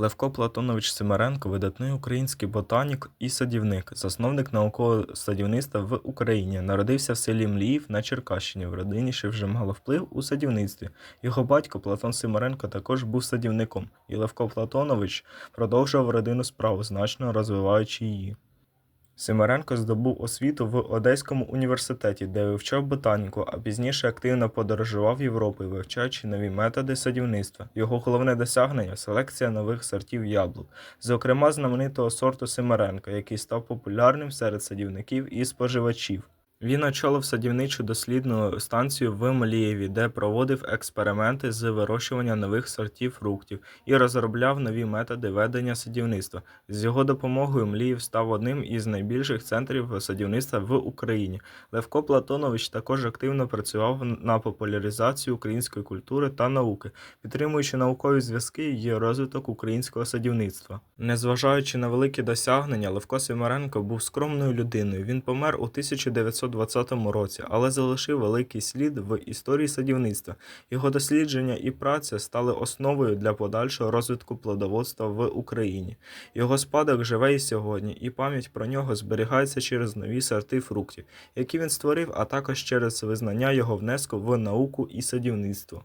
Левко Платонович Симиренко – видатний український ботанік і садівник, засновник наукового садівництва в Україні. Народився в селі Мліїв на Черкащині. В родині ще вже мало вплив у садівництві. Його батько Платон Симиренко також був садівником, і Левко Платонович продовжував родину справу, значно розвиваючи її. Симиренко здобув освіту в Одеському університеті, де вивчав ботаніку, а пізніше активно подорожував Європою, вивчаючи нові методи садівництва. Його головне досягнення селекція нових сортів яблук, зокрема знаменитого сорту Симиренко, який став популярним серед садівників і споживачів. Він очолив садівничу дослідну станцію в Млієві, де проводив експерименти з вирощування нових сортів фруктів і розробляв нові методи ведення садівництва. З його допомогою Мліїв став одним із найбільших центрів садівництва в Україні. Левко Платонович також активно працював на популяризацію української культури та науки, підтримуючи наукові зв'язки і розвиток українського садівництва. Незважаючи на великі досягнення, Левко Симиренко був скромною людиною. Він помер у 1920 році, але залишив великий слід в історії садівництва. Його дослідження і праця стали основою для подальшого розвитку плодоводства в Україні. Його спадок живе і сьогодні, і пам'ять про нього зберігається через нові сорти фруктів, які він створив, а також через визнання його внеску в науку і садівництво.